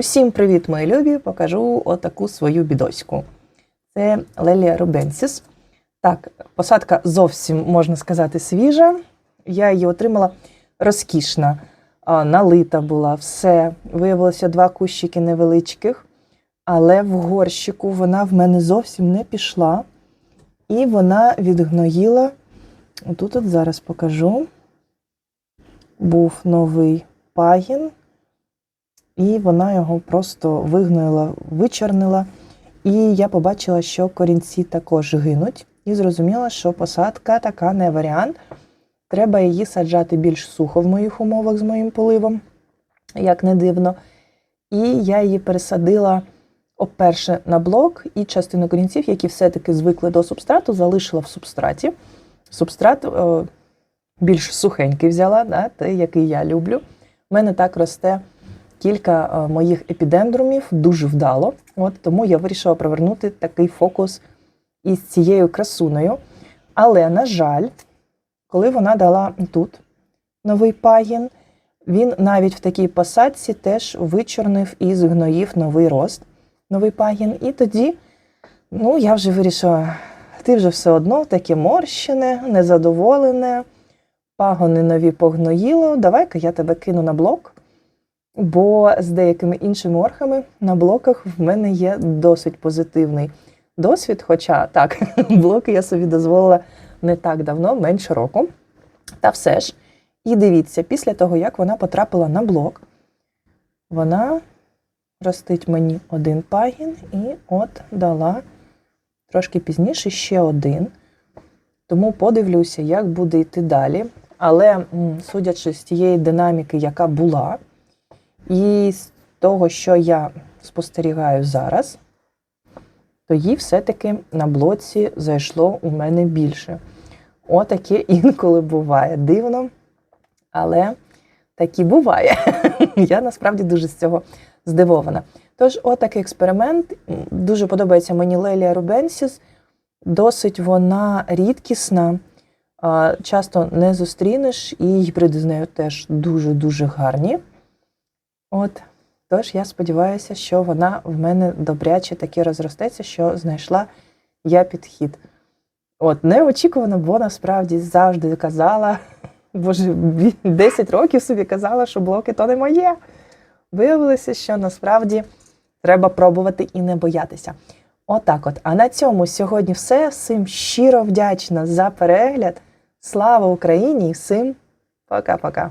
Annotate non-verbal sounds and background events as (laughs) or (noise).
Усім привіт, мої любі! Покажу отаку свою бідоську. Це Лелія рубенсіс. Так, посадка зовсім, можна сказати, свіжа. Я її отримала розкішна, налита була, все. Виявилося два кущики невеличких, але в горщику вона в мене зовсім не пішла. І вона відгноїла. Тут от зараз покажу. Був новий пагін, і вона його просто вигноїла, вичорнила. І я побачила, що корінці також гинуть, і зрозуміла, що посадка така не варіант. Треба її саджати більш сухо в моїх умовах з моїм поливом, як не дивно. І я її пересадила, оперше, на блок, і частину корінців, які все-таки звикли до субстрату, залишила в субстраті. Субстрат о, більш сухенький взяла, да, той, який я люблю. У мене так росте кілька е, моїх епідендрумів дуже вдало. От тому я вирішила провернути такий фокус із цією красуною. Але, на жаль, коли вона дала тут новий пагін, він навіть в такій посадці теж вичорнив і згноїв новий рост, новий пагін. І тоді, ну, я вже вирішила, ти вже все одно таке морщене, незадоволене, пагони нові погноїло. Давай-ка я тебе кину на блок. Бо з деякими іншими орхами на блоках в мене є досить позитивний досвід. Хоча так, (laughs) блоки я собі дозволила не так давно, менше року. Та все ж. І дивіться, після того, як вона потрапила на блок, вона ростить мені один пагін і от дала трошки пізніше ще один. Тому подивлюся, як буде йти далі. Але, судячи з тієї динаміки, яка була, і з того, що я спостерігаю зараз, то їй все-таки на блоці зайшло у мене більше. Отаке інколи буває. Дивно, але такі буває. (laughs) Я насправді дуже з цього здивована. Тож, отакий експеримент. Дуже подобається мені Лелія Рубенсіс. Досить вона рідкісна. Часто не зустрінеш, і гібриди з нею теж дуже-дуже гарні. От, тож я сподіваюся, що вона в мене добряче таки розростеться, що знайшла я підхід. От, неочікувано, бо насправді завжди казала, (laughs) боже, бі- 10 років собі казала, що блоки то не моє. Виявилося, що насправді треба пробувати і не боятися. Отак от. А на цьому сьогодні все. Всім щиро вдячна за перегляд. Слава Україні і всім пока-пока.